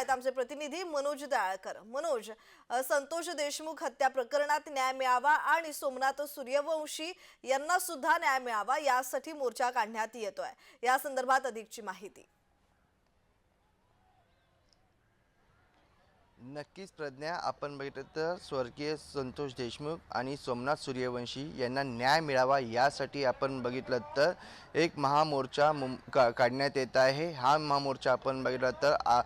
आहेत आमचे प्रतिनिधी मनोज दयाळकर मनोज संतोष देशमुख हत्या प्रकरणात न्याय मिळावा आणि सोमनाथ सूर्यवंशी यांना सुद्धा न्याय मिळावा यासाठी मोर्चा काढण्यात येतोय. या संदर्भात अधिकची माहिती. नक्कीच प्रज्ञा आपण बघितलं तर स्वर्गीय संतोष देशमुख आणि सोमनाथ सूर्यवंशी यांना न्याय मिळावा यासाठी आपण बघितलं तर एक महामोर्चा मुं का काढण्यात येत आहे. हा महामोर्चा आपण बघितला तर आ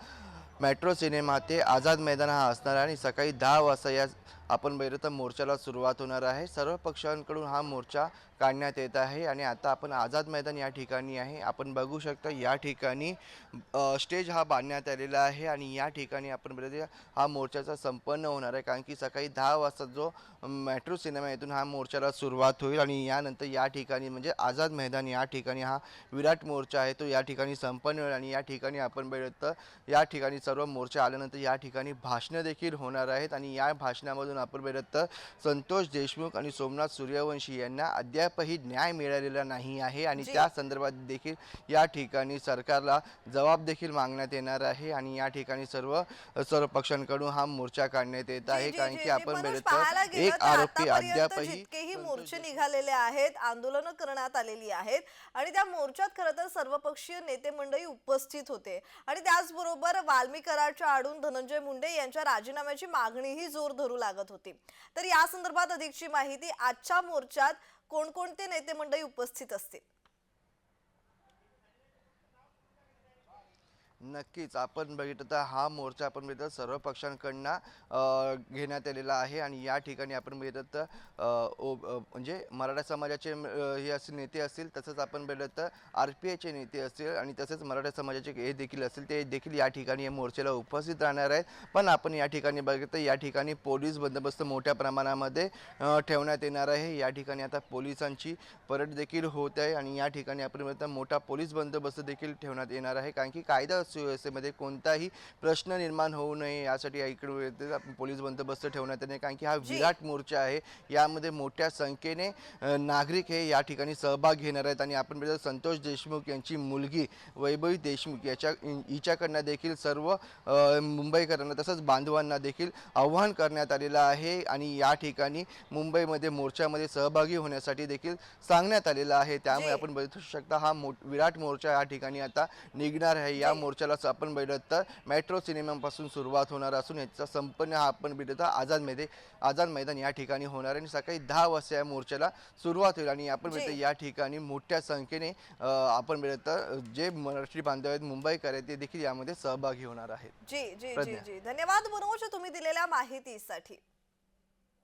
मेट्रो सिनेमा ते आझाद मैदान हा असणार आहे आणि सकाळी दहा वाजता या आपण बघितलं तर मोर्चाला सुरुवात होणार आहे. सर्व पक्षांकडून हा मोर्चा काढण्यात येत आहे आणि आता आपण आझाद मैदान या ठिकाणी आहे. आपण बघू शकता या ठिकाणी स्टेज हा बांधण्यात आलेला आहे आणि या ठिकाणी आपण बघितलं हा मोर्चाचा संपन्न होणार आहे. कारण की सकाळी दहा वाजता जो मेट्रो सिनेमा येथून हा मोर्चाला सुरुवात होईल आणि यानंतर या ठिकाणी म्हणजे आझाद मैदान या ठिकाणी हा विराट मोर्चा आहे तो या ठिकाणी संपन्न होईल आणि या ठिकाणी आपण बघितलं तर या ठिकाणी सर्व मोर्चा आल्यानंतर या ठिकाणी भाषणं देखील होणार आहेत आणि या भाषणामधून आपण तर संतोष देशमुख आणि सोमनाथ सूर्यवंशी यांना अद्यापही न्याय मिळालेला नाही आहे आणि. त्या संदर्भात देखील या ठिकाणी सरकारला जबाब देखील मागण्यात येणार आहे आणि या ठिकाणी सर्व सर्व पक्षांकडून हा मोर्चा काढण्यात येत आहे कारण की. आपण एक आरोपी अद्यापही मोर्चे निघालेले आहेत आंदोलनं करण्यात आलेली आहेत आणि त्या मोर्चात खरं तर सर्वपक्षीय नेते मंडळी उपस्थित होते. आणि त्याचबरोबर वाल्मी कराडच्या आडून धनंजय मुंडे यांच्या राजीनाम्याची मागणीही जोर धरू लागत होती. तर या संदर्भात अधिकची माहिती आजच्या मोर्चात कोणकोणते नेते मंडळी उपस्थित असतील? नक्कीच. आपण बघितलं तर हा मोर्चा आपण बघितलं सर्व पक्षांकडनं घेण्यात आलेला आहे आणि या ठिकाणी आपण बघितलं तर ओ म्हणजे मराठा समाजाचे हे असे नेते असतील तसंच आपण बघितलं तर आर पी आयचे नेते असतील आणि तसेच मराठा समाजाचे हे देखील असतील. ते देखील या ठिकाणी या मोर्चाला उपस्थित राहणार आहेत. पण आपण या ठिकाणी बघितलं तर या ठिकाणी पोलीस बंदोबस्त मोठ्या प्रमाणामध्ये ठेवण्यात येणार आहे. या ठिकाणी आता पोलिसांची परेड देखील होत आहे आणि या ठिकाणी आपण बघितलं मोठा पोलीस बंदोबस्त देखील ठेवण्यात येणार आहे. कारण की कायदा सुव्यवस्थेमध्ये कोणताही प्रश्न निर्माण होऊ नये यासाठी इकडे आपण पोलीस बंदोबस्त ठेवण्यात येणे कारण की हा. विराट मोर्चा आहे यामध्ये मोठ्या संख्येने नागरिक हे या ठिकाणी सहभाग घेणार आहेत आणि आपण बघितलं संतोष देशमुख यांची मुलगी वैभवी देशमुख याच्या हिच्याकडनं देखील सर्व मुंबईकरांना तसंच बांधवांना देखील आव्हान करण्यात आलेलं आहे आणि या ठिकाणी मुंबईमध्ये मोर्चामध्ये सहभागी होण्यासाठी देखील सांगण्यात आलेलं आहे त्यामुळे. आपण बघू शकता हा मो विराट मोर्चा या ठिकाणी आता निघणार आहे या जी. मोर्चाला स- आपण तर मेट्रो सिनेमापासून सुरुवात होणार असून याचा संपन्न हा आपण तर आझाद मैदान आझाद मैदान या ठिकाणी होणार आणि सकाळी दहा वाजता या मोर्चाला सुरुवात होईल आणि आपण. बघितलं या ठिकाणी मोठ्या संख्येने आपण तर जे मराठी बांधव आहेत मुंबईकर आहेत ते देखील यामध्ये सहभागी होणार आहेत जी जी जी. जी धन्यवाद मनोज तुम्ही दिलेल्या माहितीसाठी